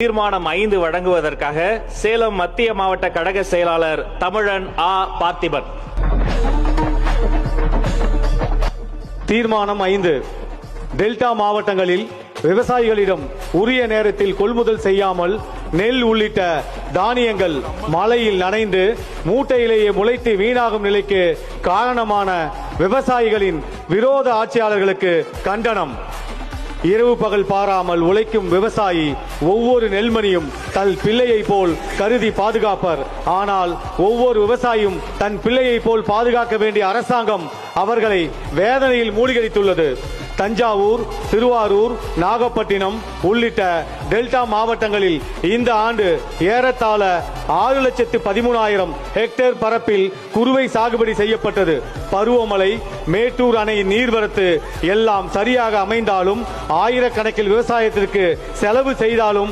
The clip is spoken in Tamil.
தீர்மானம் ஐந்து வழங்குவதற்காக சேலம் மத்திய மாவட்ட கழக செயலாளர் தமிழன் ஆ. பார்த்திபன். தீர்மானம் ஐந்து. டெல்டா மாவட்டங்களில் விவசாயிகளிடம் உரிய நேரத்தில் கொள்முதல் செய்யாமல் நெல் உள்ளிட்ட தானியங்கள் மழையில் நனைந்து மூட்டையிலேயே முளைத்து வீணாகும் நிலைக்கு காரணமான விவசாயிகளின் விரோத ஆட்சியாளர்களுக்கு கண்டனம். இரவு பகல் பாராமல் உழைக்கும் விவசாயி ஒவ்வொரு நெல்மணியும் தன் பிள்ளையை போல் கருதி பாதுகாப்பர். ஆனால் ஒவ்வொரு விவசாயியும் தன் பிள்ளையை போல் பாதுகாக்க வேண்டிய அரசாங்கம் அவர்களை வேதனையில் மூழ்கடித்துள்ளது. தஞ்சாவூர் திருவாரூர் நாகப்பட்டினம் உள்ளிட்ட டெல்டா மாவட்டங்களில் இந்த ஆண்டு ஏறத்தாழ ஆறு லட்சத்து பதிமூணாயிரம் ஹெக்டேர் பரப்பில் குறுவை சாகுபடி செய்யப்பட்டது. பருவமழை மேட்டூர் அணையின் நீர்வரத்து எல்லாம் சரியாக அமைந்தாலும் ஆயிரக்கணக்கில் விவசாயத்திற்கு செலவு செய்தாலும்